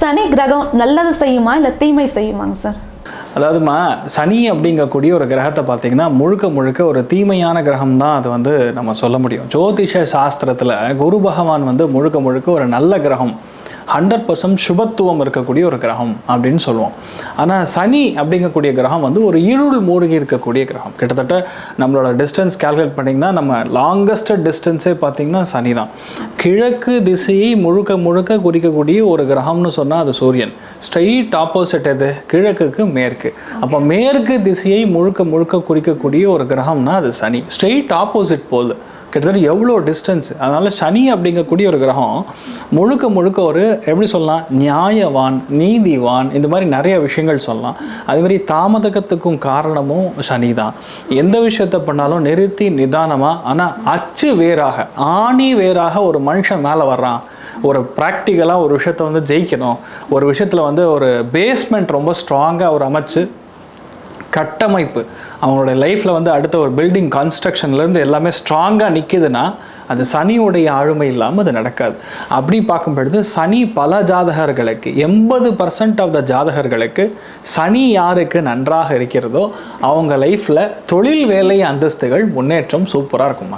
சனி கிரகம் நல்லது செய்யுமா இல்லை தீமை செய்யுமாங்க சார்? அதாவதுமா சனி அப்படிங்கக்கூடிய ஒரு கிரகத்தை பார்த்தீங்கன்னா முழுக்க முழுக்க ஒரு தீமையான கிரகம் தான் அது வந்து நம்ம சொல்ல முடியும். ஜோதிஷ சாஸ்திரத்தில் குரு பகவான் வந்து முழுக்க முழுக்க ஒரு நல்ல கிரகம் ஹண்ட்ரட் பர்சன்ட் சுபத்துவம் இருக்கக்கூடிய ஒரு கிரகம் அப்படின்னு சொல்லுவோம். ஆனால் சனி அப்படிங்கக்கூடிய கிரகம் வந்து ஒரு இருள் மூழ்கி இருக்கக்கூடிய கிரகம். கிட்டத்தட்ட நம்மளோட டிஸ்டன்ஸ் கால்குலேட் பண்ணிங்கன்னா நம்ம லாங்கஸ்ட் டிஸ்டன்ஸே பார்த்திங்கன்னா சனி தான் கிழக்கு திசையை முழுக்க முழுக்க குறிக்கக்கூடிய ஒரு கிரகம்னு சொன்னால் அது சூரியன். ஸ்ட்ரைட் ஆப்போசிட் எது? கிழக்குக்கு மேற்கு. அப்போ மேற்கு திசையை முழுக்க முழுக்க குறிக்கக்கூடிய ஒரு கிரகம்னா அது சனி. ஸ்ட்ரெயிட் ஆப்போசிட் போல் கிட்டத்தட்ட எவ்வளோ டிஸ்டன்ஸ் அதனால் சனி அப்படிங்கக்கூடிய ஒரு கிரகம் முழுக்க முழுக்க ஒரு எப்படி சொல்லலாம் நியாயவான் நீதிவான் இந்த மாதிரி நிறைய விஷயங்கள் சொல்லலாம். அதுமாதிரி தாமதகத்துக்கும் காரணமும் சனி தான் எந்த விஷயத்தை பண்ணாலும் நிறுத்தி நிதானமாக ஆனால் அச்சு வேறாக ஆணி வேறாக ஒரு மனுஷன் மேலே வர்றான். ஒரு ப்ராக்டிக்கலாக ஒரு விஷயத்தை வந்து ஜெயிக்கணும். ஒரு விஷயத்தில் வந்து ஒரு பேஸ்மெண்ட் ரொம்ப ஸ்ட்ராங்காக ஒரு அமைச்சு கட்டமைப்பு. அவங்களோட லைஃப்பில் வந்து அடுத்த ஒரு பில்டிங் கன்ஸ்ட்ரக்ஷன்லேருந்து எல்லாமே ஸ்ட்ராங்காக நிற்கிதுன்னா அது சனியுடைய ஆளுமை இல்லாமல் அது நடக்காது. அப்படி பார்க்கும் பொழுது சனி பல ஜாதகர்களுக்கு எண்பது பர்சன்ட் ஆஃப் த ஜாதகர்களுக்கு சனி யாருக்கு நன்றாக இருக்கிறதோ அவங்க லைஃப்பில் தொழில் வேலை அந்தஸ்துகள் முன்னேற்றம் சூப்பராக இருக்குமா